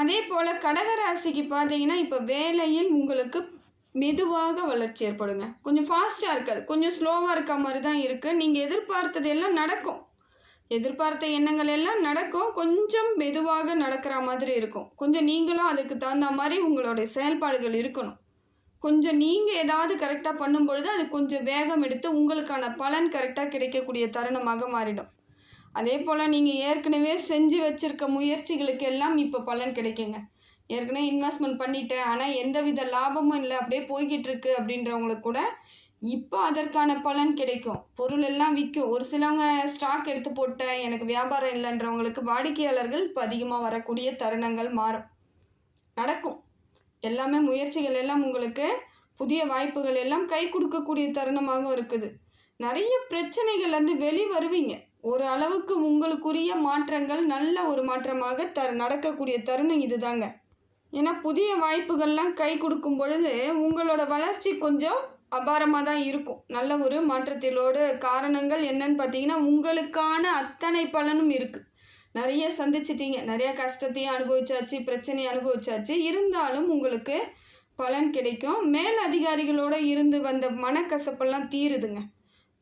அதே போல் கடகராசிக்கு பார்த்தீங்கன்னா இப்போ வேலையில் உங்களுக்கு மெதுவாக வளர்ச்சி ஏற்படுங்க. கொஞ்சம் ஃபாஸ்ட்டாக இருக்காது. கொஞ்சம் ஸ்லோவாக இருக்க மாதிரி தான் இருக்குது நீங்கள் எதிர்பார்த்தது எல்லாம் நடக்கும். எதிர்பார்த்த எண்ணங்கள் எல்லாம் நடக்கும். கொஞ்சம் மெதுவாக நடக்கிற மாதிரி இருக்கும். கொஞ்சம் நீங்களும் அதுக்கு தகுந்த மாதிரி உங்களுடைய செயல்பாடுகள் இருக்கணும். கொஞ்சம் நீங்கள் ஏதாவது கரெக்டாக பண்ணும் பொழுது அது கொஞ்சம் வேகம் எடுத்து உங்களுக்கான பலன் கரெக்டாக கிடைக்கக்கூடிய தருணமாக மாறிடும். அதே போல் நீங்கள் ஏற்கனவே செஞ்சு வச்சுருக்க முயற்சிகளுக்கு எல்லாம் இப்போ பலன் கிடைக்குங்க. ஏற்கனவே இன்வெஸ்ட்மெண்ட் பண்ணிட்டேன். ஆனால் எந்த வித லாபமும் இல்லை. அப்படியே போய்கிட்டு இருக்கு அப்படின்றவங்களுக்கு கூட இப்போ அதற்கான பலன் கிடைக்கும். பொருள் எல்லாம் விற்கும் ஒரு சிலவங்க ஸ்டாக் எடுத்து போட்டேன். எனக்கு வியாபாரம் இல்லைன்றவங்களுக்கு வாடிக்கையாளர்கள் இப்போ அதிகமாக வரக்கூடிய தருணங்கள் மாறும். நடக்கும். எல்லாமே முயற்சிகள் எல்லாம் உங்களுக்கு புதிய வாய்ப்புகள் எல்லாம் கை கொடுக்கக்கூடிய தருணமாகவும் இருக்குது. நிறைய பிரச்சனைகள் வந்து வெளி வருவீங்க ஒரு அளவுக்கு உங்களுக்குரிய மாற்றங்கள் நல்ல ஒரு மாற்றமாக த நடக்கக்கூடிய தருணம் இதுதாங்க. ஏன்னா புதிய வாய்ப்புகள்லாம் கை கொடுக்கும் பொழுது உங்களோட வளர்ச்சி கொஞ்சம் அபாரமாக தான் இருக்கும். நல்ல ஒரு மாற்றத்திலோட காரணங்கள் என்னன்னு பார்த்தீங்கன்னா உங்களுக்கான அத்தனை பலனும் இருக்குது நிறைய சந்திச்சிட்டீங்க. நிறைய கஷ்டத்தையும் அனுபவிச்சாச்சு பிரச்சனையை அனுபவிச்சாச்சு. இருந்தாலும் உங்களுக்கு பலன் கிடைக்கும். மேல் அதிகாரிகளோட இருந்து வந்த மனக்கசப்பெல்லாம் தீருதுங்க.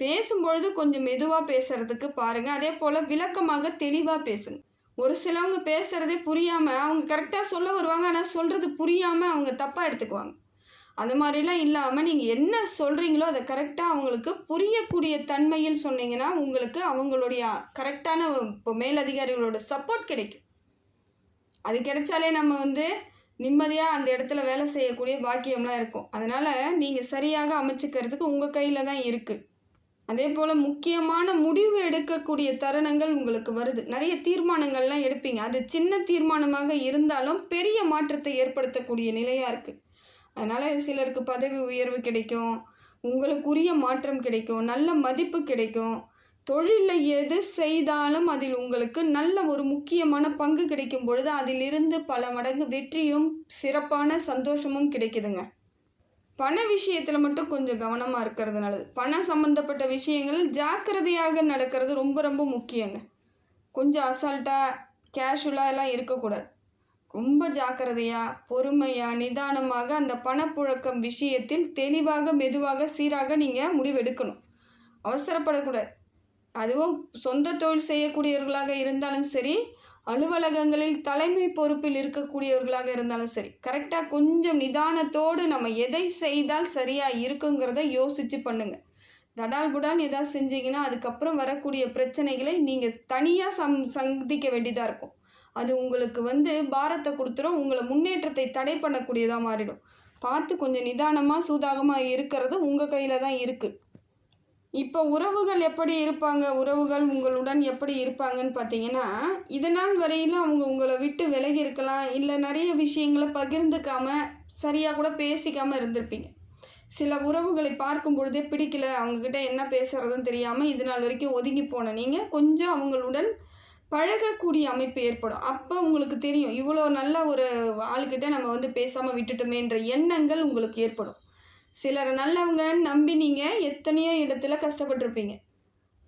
பேசும்பொழுது கொஞ்சம் மெதுவாக பேசுறதுக்கு பாருங்கள் அதே போல் விளக்கமாக தெளிவாக பேசுங்க. ஒரு சிலவங்க பேசுகிறதே புரியாமல் அவங்க கரெக்டாக சொல்ல வருவாங்க. ஆனால் சொல்கிறது புரியாமல் அவங்க தப்பாக எடுத்துக்குவாங்க. அந்த மாதிரிலாம் இல்லாமல் நீங்கள் என்ன சொல்கிறீங்களோ அதை கரெக்டாக அவங்களுக்கு புரியக்கூடிய தன்மையில் சொன்னீங்கன்னா உங்களுக்கு அவங்களுடைய கரெக்டான இப்போ மேலதிகாரிகளோட சப்போர்ட் கிடைக்கும். அது கிடைச்சாலே நம்ம வந்து நிம்மதியாக அந்த இடத்துல வேலை செய்யக்கூடிய பாக்கியம்லாம் இருக்கும். அதனால் நீங்கள் சரியாக அமைச்சிக்கிறதுக்கு உங்கள் கையில் தான் இருக்குது அதே போல் முக்கியமான முடிவு எடுக்கக்கூடிய தருணங்கள் உங்களுக்கு வருது. நிறைய தீர்மானங்கள்லாம் எடுப்பீங்க. அது சின்ன தீர்மானமாக இருந்தாலும் பெரிய மாற்றத்தை ஏற்படுத்தக்கூடிய நிலையாக இருக்குது அதனால் சிலருக்கு பதவி உயர்வு கிடைக்கும். உங்களுக்குரிய மாற்றம் கிடைக்கும். நல்ல மதிப்பு கிடைக்கும். தொழிலில் எது செய்தாலும் அதில் உங்களுக்கு நல்ல ஒரு முக்கியமான பங்கு கிடைக்கும் பொழுது அதிலிருந்து பல மடங்கு வெற்றியும் சிறப்பான சந்தோஷமும் கிடைக்குதுங்க. பண விஷயத்தில் மட்டும் கொஞ்சம் கவனமாக இருக்கிறது நல்லது பணம் சம்மந்தப்பட்ட விஷயங்களில் ஜாக்கிரதையாக நடக்கிறது ரொம்ப ரொம்ப முக்கியங்க. கொஞ்சம் அசால்ட்டாக கேஷுவலாக எல்லாம் இருக்கக்கூடாது. ரொம்ப ஜாக்கிரதையாக பொறுமையாக நிதானமாக அந்த பணப்புழக்கம் விஷயத்தில் தெளிவாக மெதுவாக சீராக நீங்கள் முடிவெடுக்கணும். அவசரப்படக்கூடாது. அதுவும் சொந்த தொழில் செய்யக்கூடியவர்களாக இருந்தாலும் சரி அலுவலகங்களில் தலைமை பொறுப்பில் இருக்கக்கூடியவர்களாக இருந்தாலும் சரி கரெக்டாக கொஞ்சம் நிதானத்தோடு நம்ம எதை செய்தால் சரியாக இருக்குங்கிறத யோசித்து பண்ணுங்கள் தடால் புடான் எதாவது செஞ்சீங்கன்னா அதுக்கப்புறம் வரக்கூடிய பிரச்சனைகளை நீங்கள் தனியாக சம் சந்திக்க வேண்டியதாக இருக்கும். அது உங்களுக்கு வந்து பாரத்தை கொடுத்துரும் உங்களை முன்னேற்றத்தை தடை பண்ணக்கூடியதாக மாறிடும். பார்த்து கொஞ்சம் நிதானமாக சூதாகமாக இருக்கிறது உங்கள் கையில் தான் இருக்குது இப்போ உறவுகள் எப்படி இருப்பாங்க? உறவுகள் உங்களுடன் எப்படி இருப்பாங்கன்னு பார்த்தீங்கன்னா இதனால் வரையிலும் அவங்க உங்களை விட்டு விலகி இருக்கலாம். இல்லை நிறைய விஷயங்களை பகிர்ந்துக்காம சரியாக கூட பேசிக்காமல் இருந்திருப்பீங்க. சில உறவுகளை பார்க்கும் பொழுதே பிடிக்கல. அவங்கக்கிட்ட என்ன பேசுகிறதுன்னு தெரியாமல் இது நாள் வரைக்கும் ஒதுங்கி போன நீங்கள் கொஞ்சம் அவங்களுடன் பழகக்கூடிய அமைப்பு ஏற்படும். அப்போ உங்களுக்கு தெரியும் இவ்வளோ நல்ல ஒரு ஆளுக்கிட்ட நம்ம வந்து பேசாமல் விட்டுட்டோமேன்ற எண்ணங்கள் உங்களுக்கு ஏற்படும். சிலர் நல்லவங்க நம்பி நீங்கள் எத்தனையோ இடத்துல கஷ்டப்பட்டிருப்பீங்க.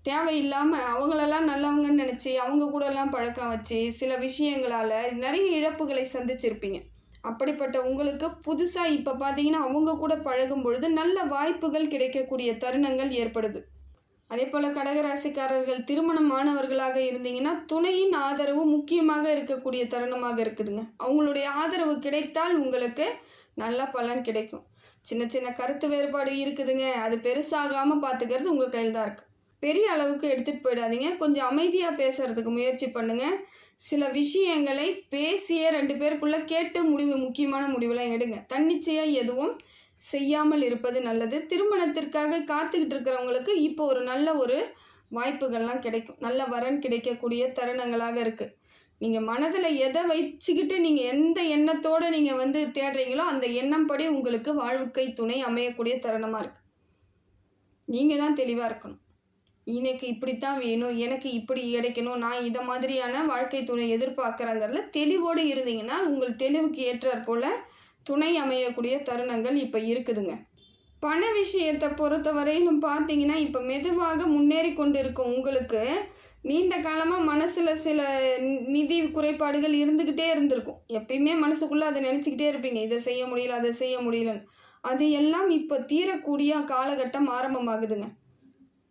தேவையில்லாமல் அவங்களெல்லாம் நல்லவங்கன்னு நினச்சி அவங்க கூடலாம் பழக்கம் வச்சு சில விஷயங்களால் நிறைய இழப்புகளை சந்திச்சிருப்பீங்க. அப்படிப்பட்ட உங்களுக்கு புதுசாக இப்போ பார்த்தீங்கன்னா அவங்க கூட பழகும் பொழுது நல்ல வாய்ப்புகள் கிடைக்கக்கூடிய தருணங்கள் ஏற்படுது. அதே போல் கடகராசிக்காரர்கள் திருமணமானவர்களாக இருந்தீங்கன்னா துணையின் ஆதரவு முக்கியமாக இருக்கக்கூடிய தருணமாக இருக்குதுங்க. அவங்களுடைய ஆதரவு கிடைத்தால் உங்களுக்கு நல்ல பலன் கிடைக்கும். சின்ன சின்ன கருத்து வேறுபாடு இருக்குதுங்க. அது பெருசாகாமல் பார்த்துக்கிறது உங்கள் கையில் தான் இருக்குது பெரிய அளவுக்கு எடுத்துகிட்டு போயிடாதீங்க. கொஞ்சம் அமைதியாக பேசுகிறதுக்கு முயற்சி பண்ணுங்கள் சில விஷயங்களை பேசிய ரெண்டு பேருக்குள்ளே கேட்டு முடிவு முக்கியமான முடிவெல்லாம் எடுங்க. தன்னிச்சையாக எதுவும் செய்யாமல் இருப்பது நல்லது. திருமணத்திற்காக காத்துக்கிட்டு இருக்கிறவங்களுக்கு இப்போ ஒரு நல்ல ஒரு வாய்ப்புகள்லாம் கிடைக்கும். நல்ல வரன் கிடைக்கக்கூடிய தருணங்களாக இருக்குது நீங்கள் மனதில் எதை வச்சுக்கிட்டு நீங்கள் எந்த எண்ணத்தோடு நீங்கள் வந்து தேடுறீங்களோ அந்த எண்ணம் படி உங்களுக்கு வாழ்வுக்கை துணை அமையக்கூடிய தருணமாக இருக்குது நீங்கள் தான் தெளிவாக இருக்கணும். எனக்கு இப்படித்தான் வேணும் எனக்கு இப்படி கிடைக்கணும் நான் இதை மாதிரியான வாழ்க்கை துணை எதிர்பார்க்குறேங்கிறதுல தெளிவோடு இருந்தீங்கன்னா உங்கள் தெளிவுக்கு ஏற்றாற் போல் துணை அமையக்கூடிய தருணங்கள் இப்போ இருக்குதுங்க. பண விஷயத்தை பொறுத்தவரையிலும் பார்த்தீங்கன்னா இப்போ மெதுவாக முன்னேறி கொண்டு இருக்கும் உங்களுக்கு நீண்ட காலமாக மனசில் சில நிதி குறைபாடுகள் இருந்துக்கிட்டே இருந்திருக்கும். எப்பயுமே மனசுக்குள்ளே அதை நினச்சிக்கிட்டே இருப்பீங்க. இதை செய்ய முடியல அதை செய்ய முடியலன்னு. அது எல்லாம் இப்போ தீரக்கூடிய காலகட்டம் ஆரம்பமாகுதுங்க.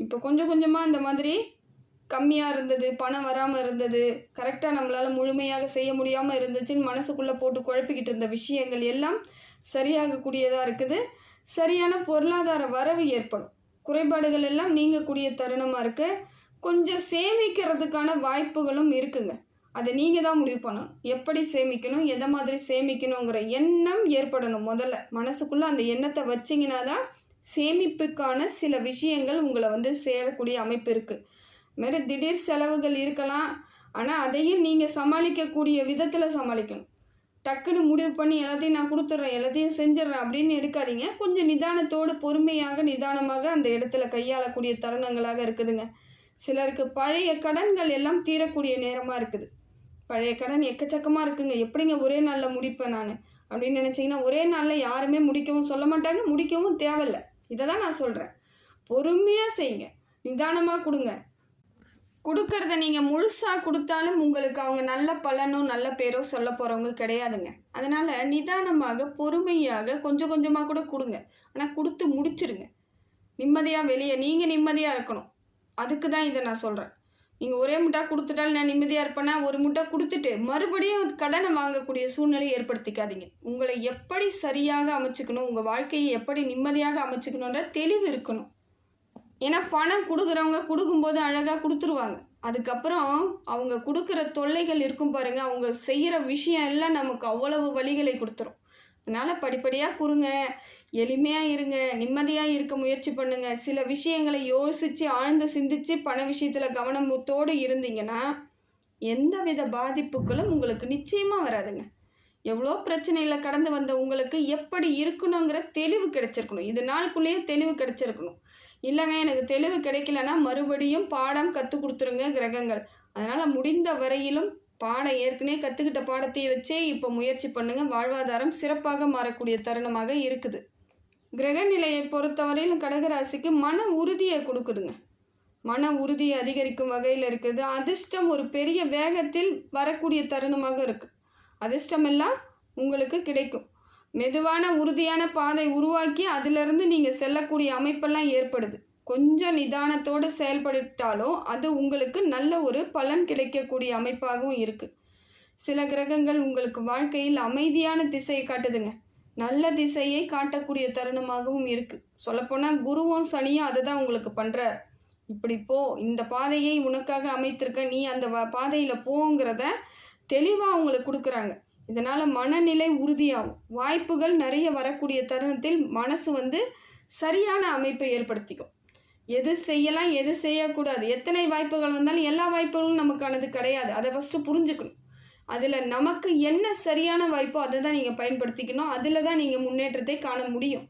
இப்போ கொஞ்சம் கொஞ்சமாக இந்த மாதிரி கம்மியாக இருந்தது பணம் வராமல் இருந்தது கரெக்டாக நம்மளால் முழுமையாக செய்ய முடியாமல் இருந்துச்சுன்னு மனசுக்குள்ளே போட்டு குழப்பிக்கிட்டு இருந்த விஷயங்கள் எல்லாம் சரியாகக்கூடியதாக இருக்குது. சரியான பொருளாதார வரவு ஏற்படும். குறைபாடுகள் எல்லாம் நீங்கக்கூடிய தருணமாக இருக்குது கொஞ்சம் சேமிக்கிறதுக்கான வாய்ப்புகளும் இருக்குங்க. அதை நீங்கள் தான் முடிவு பண்ணணும். எப்படி சேமிக்கணும்? எதை மாதிரி சேமிக்கணுங்கிற எண்ணம் ஏற்படணும் முதல்ல. மனசுக்குள்ளே அந்த எண்ணத்தை வச்சிங்கன்னா தான் சேமிப்புக்கான சில விஷயங்கள் உங்களை வந்து சேரக்கூடிய அமைப்பு இருக்குது மாரி திடீர் செலவுகள் இருக்கலாம். ஆனால் அதையும் நீங்கள் சமாளிக்கக்கூடிய விதத்தில் சமாளிக்கணும். டக்குன்னு முடிவு பண்ணி எல்லாத்தையும் நான் கொடுத்துட்றேன் எல்லாத்தையும் செஞ்சிடறேன் அப்படின்னு எடுக்காதீங்க. கொஞ்சம் நிதானத்தோடு பொறுமையாக நிதானமாக அந்த இடத்துல கையாளக்கூடிய தருணங்களாக இருக்குதுங்க. சிலருக்கு பழைய கடன்கள் எல்லாம் தீரக்கூடிய நேரமாக இருக்குது. பழைய கடன் எக்கச்சக்கமாக இருக்குங்க. எப்படிங்க ஒரே நாளில் முடிப்பேன் நான்? அப்படின்னு நினச்சிங்கன்னா ஒரே நாளில் யாருமே முடிக்கவும் சொல்ல மாட்டாங்க முடிக்கவும் தேவையில்லை. இதை தான் நான் சொல்கிறேன் பொறுமையாக செய்யுங்க. நிதானமாக கொடுங்க. கொடுக்கறத நீங்கள் முழுசாக கொடுத்தாலும் உங்களுக்கு அவங்க நல்ல பலனோ நல்ல பேரோ சொல்ல போகிறவங்க கிடையாதுங்க. அதனால் நிதானமாக பொறுமையாக கொஞ்சம் கொஞ்சமாக கூட கொடுங்க. ஆனால் கொடுத்து முடிச்சிருங்க. நிம்மதியாக வெளியே நீங்கள் நிம்மதியாக இருக்கணும். அதுக்கு தான் இதை நான் சொல்கிறேன் நீங்கள் ஒரே முட்டா கொடுத்துட்டாலும் நான் நிம்மதியாக இருப்பேன்னா ஒரு முட்டை கொடுத்துட்டு மறுபடியும் கடனை வாங்கக்கூடிய சூழ்நிலையை ஏற்படுத்திக்காதீங்க. உங்களை எப்படி சரியாக அமைச்சுக்கணும்? உங்கள் வாழ்க்கையை எப்படி நிம்மதியாக அமைச்சுக்கணுன்ற தெளிவு இருக்கணும். ஏன்னா பணம் கொடுக்குறவங்க கொடுக்கும்போது அழகாக கொடுத்துருவாங்க. அதுக்கப்புறம் அவங்க கொடுக்குற தொல்லைகள் இருக்கும் பாருங்கள் அவங்க செய்கிற விஷயம் எல்லாம் நமக்கு அவ்வளவு வழிகளை கொடுத்துரும். அதனால் படிப்படியாக கொடுங்க. எளிமையாக இருங்க நிம்மதியாக இருக்க முயற்சி பண்ணுங்க. சில விஷயங்களை யோசித்து ஆழ்ந்து சிந்திச்சு பண விஷயத்தில் கவனமுத்தோடு இருந்தீங்கன்னா எந்த வித பாதிப்புகளும் உங்களுக்கு நிச்சயமாக வராதுங்க. எவ்வளோ பிரச்சனையில் கடந்து வந்த உங்களுக்கு எப்படி இருக்கணுங்கிற தெளிவு கிடைச்சிருக்கணும். இது நாளுக்குள்ளேயே தெளிவு கிடைச்சிருக்கணும். இல்லைங்க எனக்கு தெளிவு கிடைக்கலன்னா மறுபடியும் பாடம் கற்றுக் கொடுத்துருங்க கிரகங்கள். அதனால் முடிந்த வரையிலும் பாடம் ஏற்கனவே கற்றுக்கிட்ட பாடத்தையே வச்சே இப்போ முயற்சி பண்ணுங்கள் வாழ்வாதாரம் சிறப்பாக மாறக்கூடிய தருணமாக இருக்குது. கிரக நிலையை பொறுத்தவரையிலும் கடகராசிக்கு மன உறுதியை கொடுக்குதுங்க. மன உறுதியை அதிகரிக்கும் வகையில் இருக்குது. அதிர்ஷ்டம் ஒரு பெரிய வேகத்தில் வரக்கூடிய தருணமாக இருக்குது அதிர்ஷ்டமெல்லாம் உங்களுக்கு கிடைக்கும். மெதுவான உறுதியான பாதை உருவாக்கி அதிலிருந்து நீங்கள் செல்லக்கூடிய அமைப்பெல்லாம் ஏற்படுது. கொஞ்சம் நிதானத்தோடு செயல்படுத்தாலும் அது உங்களுக்கு நல்ல ஒரு பலன் கிடைக்கக்கூடிய அமைப்பாகவும் இருக்குது சில கிரகங்கள் உங்களுக்கு வாழ்க்கையில் அமைதியான திசையை காட்டுதுங்க. நல்ல திசையை காட்டக்கூடிய தருணமாகவும் இருக்குது சொல்லப்போனால் குருவும் சனியும் அதை தான் உங்களுக்கு பண்ணுறார் இப்படி போ இந்த பாதையை உனக்காக அமைத்திருக்க நீ அந்த வ பாதையில் போங்கிறத தெளிவாக உங்களுக்கு கொடுக்குறாங்க. இதனால் மனநிலை உறுதியாகும். வாய்ப்புகள் நிறைய வரக்கூடிய தருணத்தில் மனசு வந்து சரியான அமைப்பை ஏற்படுத்திக்கும். எது செய்யலாம் எது செய்யக்கூடாது. எத்தனை வாய்ப்புகள் வந்தாலும் எல்லா வாய்ப்புகளும் நமக்கானது கிடையாது. அதை ஃபஸ்ட்டு புரிஞ்சுக்கணும். அதில் நமக்கு என்ன சரியான வாய்ப்போ அதை தான் நீங்கள் பயன்படுத்திக்கணும். அதில் தான் நீங்கள் முன்னேற்றத்தை காண முடியும்.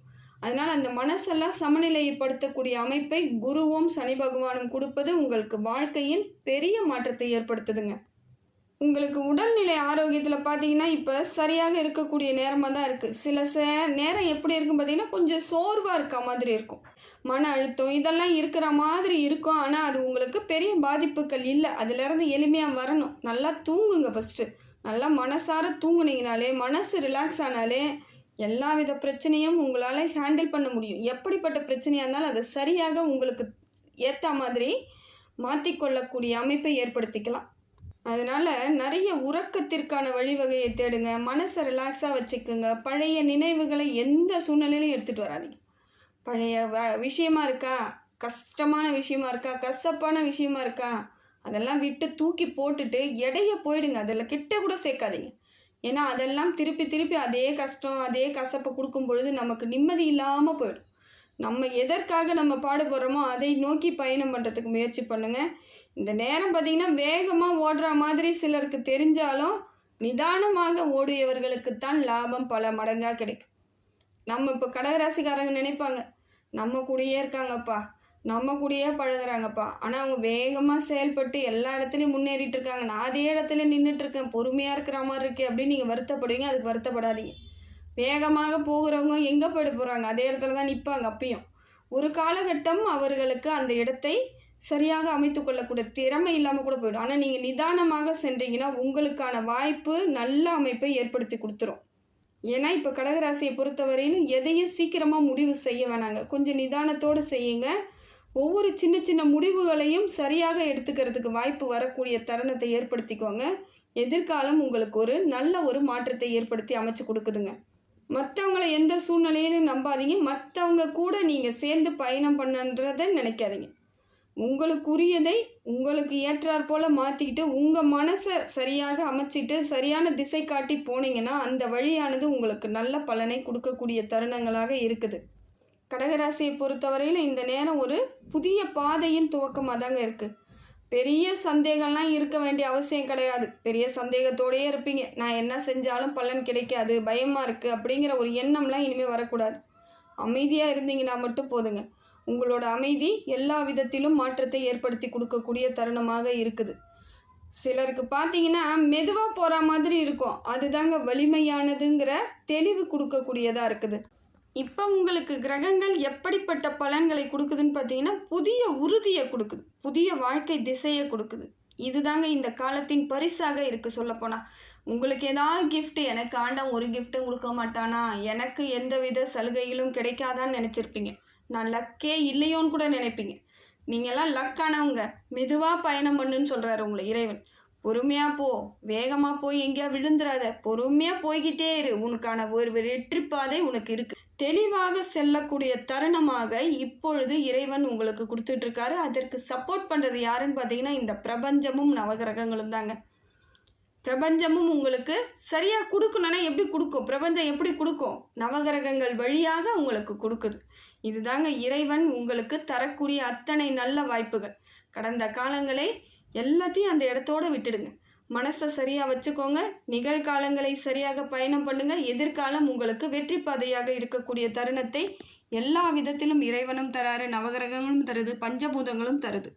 அதனால் அந்த மனசெல்லாம் சமநிலைப்படுத்தக்கூடிய அமைப்பை குருவும் சனி பகவானும் கொடுப்பது உங்களுக்கு வாழ்க்கையின் பெரிய மாற்றத்தை ஏற்படுத்துதுங்க. உங்களுக்கு உடல்நிலை ஆரோக்கியத்தில் பார்த்தீங்கன்னா இப்போ சரியாக இருக்கக்கூடிய நேரமாக தான் இருக்குது சில சே நேரம் எப்படி இருக்கும் பார்த்தீங்கன்னா கொஞ்சம் சோர்வாக இருக்க மாதிரி இருக்கும். மன அழுத்தம் இதெல்லாம் இருக்கிற மாதிரி இருக்கும். ஆனால் அது உங்களுக்கு பெரிய பாதிப்புகள் இல்லை. அதுலேருந்து எளிமையாக வரணும். நல்லா தூங்குங்க ஃபஸ்ட்டு நல்லா மனசார தூங்குனீங்கனாலே மனசு ரிலாக்ஸ் ஆனாலே எல்லா வித பிரச்சனையும் உங்களால் ஹேண்டில் பண்ண முடியும். எப்படிப்பட்ட பிரச்சனையாக இருந்தாலும் அதை சரியாக உங்களுக்கு ஏற்ற மாதிரி மாற்றிக்கொள்ளக்கூடிய அமைப்பை ஏற்படுத்திக்கலாம். அதனால் நிறைய உறக்கத்திற்கான வழிவகையை தேடுங்க. மனசை ரிலாக்ஸாக வச்சுக்கோங்க. பழைய நினைவுகளை எந்த சூழ்நிலையிலும் எடுத்துகிட்டு வராதீங்க. பழைய வ விஷயமா இருக்கா? கஷ்டமான விஷயமா இருக்கா? கசப்பான விஷயமா இருக்கா? அதெல்லாம் விட்டு தூக்கி போட்டுட்டு எடைய போயிடுங்க. அதில் கிட்ட கூட சேர்க்காதீங்க. ஏன்னா அதெல்லாம் திருப்பி திருப்பி அதே கஷ்டம் அதே கசப்பை கொடுக்கும் பொழுது நமக்கு நிம்மதி இல்லாமல் போயிடும். நம்ம எதற்காக நம்ம பாடுபடுறோமோ அதை நோக்கி பயணம் பண்ணுறதுக்கு முயற்சி பண்ணுங்கள் இந்த நேரம் பார்த்தீங்கன்னா வேகமாக ஓடுற மாதிரி சிலருக்கு தெரிஞ்சாலும் நிதானமாக ஓடியவர்களுக்குத்தான் லாபம் பல மடங்காக கிடைக்கும். நம்ம இப்போ கடகராசிக்காரங்க நினைப்பாங்க நம்ம கூடயே இருக்காங்கப்பா நம்ம கூடயே பழகுறாங்கப்பா. ஆனால் அவங்க வேகமாக செயல்பட்டு எல்லா இடத்துலையும் முன்னேறிட்டு இருக்காங்க. நான் அதே இடத்துல நின்றுட்டு இருக்கேன் பொறுமையாக இருக்கிற மாதிரி இருக்கே அப்படின்னு நீங்கள் வருத்தப்படுவீங்க அதுக்கு வருத்தப்படாதீங்க. வேகமாக போகிறவங்க எங்கே போயிட்டு போகிறாங்க அதே இடத்துல தான் நிற்பாங்க அப்பயும். ஒரு காலகட்டம் அவர்களுக்கு அந்த இடத்தை சரியாக அமைத்து கொள்ளக்கூடிய திறமை இல்லாமல் கூட போயிடும். ஆனால் நீங்கள் நிதானமாக சென்றீங்கன்னா உங்களுக்கான வாய்ப்பு நல்ல அமைப்பை ஏற்படுத்தி கொடுத்துரும். ஏன்னா இப்போ கடகராசியை பொறுத்தவரையிலும் எதையும் சீக்கிரமாக முடிவு செய்ய வேணாங்க. கொஞ்சம் நிதானத்தோடு செய்யுங்க. ஒவ்வொரு சின்ன சின்ன முடிவுகளையும் சரியாக எடுத்துக்கிறதுக்கு வாய்ப்பு வரக்கூடிய தருணத்தை ஏற்படுத்திக்கோங்க. எதிர்காலம் உங்களுக்கு ஒரு நல்ல ஒரு மாற்றத்தை ஏற்படுத்தி அமைச்சு கொடுக்குதுங்க. மற்றவங்களை எந்த சூழ்நிலையிலும் நம்பாதீங்க. மற்றவங்க கூட நீங்கள் சேர்ந்து பயணம் பண்ணுன்றதை நினைக்காதீங்க. உங்களுக்குரியதை உங்களுக்கு ஏற்றாற் போல் மாற்றிக்கிட்டு உங்கள் மனசை சரியாக அமைச்சிட்டு சரியான திசை காட்டி போனீங்கன்னா அந்த வழியானது உங்களுக்கு நல்ல பலனை கொடுக்கக்கூடிய தருணங்களாக இருக்குது. கடகராசியை பொறுத்தவரையில் இந்த நேரம் ஒரு புதிய பாதையின் துவக்கமாக தாங்க இருக்குது பெரிய சந்தேகம்லாம் இருக்க வேண்டிய அவசியம் கிடையாது. பெரிய சந்தேகத்தோடயே இருப்பீங்க. நான் என்ன செஞ்சாலும் பலன் கிடைக்காது பயமாக இருக்குது அப்படிங்கிற ஒரு எண்ணம்லாம் இனிமேல் வரக்கூடாது. அமைதியாக இருந்தீங்கன்னா மட்டும் போதுங்க. உங்களோட அமைதி எல்லா விதத்திலும் மாற்றத்தை ஏற்படுத்தி கொடுக்கக்கூடிய தருணமாக இருக்குது. சிலருக்கு பார்த்தீங்கன்னா மெதுவாக போகிற மாதிரி இருக்கும். அதுதாங்க வலிமையானதுங்கிற தெளிவு கொடுக்கக்கூடியதாக இருக்குது. இப்போ உங்களுக்கு கிரகங்கள் எப்படிப்பட்ட பலன்களை கொடுக்குதுன்னு பார்த்தீங்கன்னா புதிய உறுதியை கொடுக்குது. புதிய வாழ்க்கை திசையை கொடுக்குது. இதுதாங்க இந்த காலத்தின் பரிசாக இருக்குது சொல்லப்போனால் உங்களுக்கு ஏதாவது கிஃப்ட் எனக்கு ஆண்டாம் ஒரு கிஃப்ட்டும் கொடுக்க மாட்டானா? எனக்கு எந்தவித சலுகைகளும் கிடைக்காதான்னு நினச்சிருப்பீங்க. நான் லக்கே இல்லையோன்னு கூட நினைப்பீங்க. நீங்கள்லாம் லக்கானவங்க மெதுவாக பயணம் பண்ணுன்னு சொல்கிறாரு உங்களை இறைவன். பொறுமையாக போ. வேகமாக போய் எங்கேயா விழுந்துடாத பொறுமையாக போய்கிட்டே இரு. உனக்கான ஒரு வெற்றி பாதை உனக்கு இருக்கு. தெளிவாக செல்லக்கூடிய தருணமாக இப்பொழுது இறைவன் உங்களுக்கு கொடுத்துட்ருக்காரு அதற்கு சப்போர்ட் பண்ணுறது யாருன்னு பார்த்தீங்கன்னா இந்த பிரபஞ்சமும் நவகிரகங்களும் தாங்க. பிரபஞ்சமும் உங்களுக்கு சரியாக கொடுக்கணுன்னா எப்படி கொடுக்கும்? பிரபஞ்சம் எப்படி கொடுக்கும்? நவகிரகங்கள் வழியாக உங்களுக்கு கொடுக்குது. இதுதாங்க இறைவன் உங்களுக்கு தரக்கூடிய அத்தனை நல்ல வாய்ப்புகள். கடந்த காலங்களை எல்லாத்தையும் அந்த இடத்தோட விட்டுடுங்க. மனசை சரியாக வச்சுக்கோங்க. நிகழ்காலங்களை சரியாக பயணம் பண்ணுங்க. எதிர்காலம் உங்களுக்கு வெற்றி பாதையாக இருக்கக்கூடிய தருணத்தை எல்லா விதத்திலும் இறைவனும் தராரு நவகிரகங்களும் தருது பஞ்சபூதங்களும் தருது.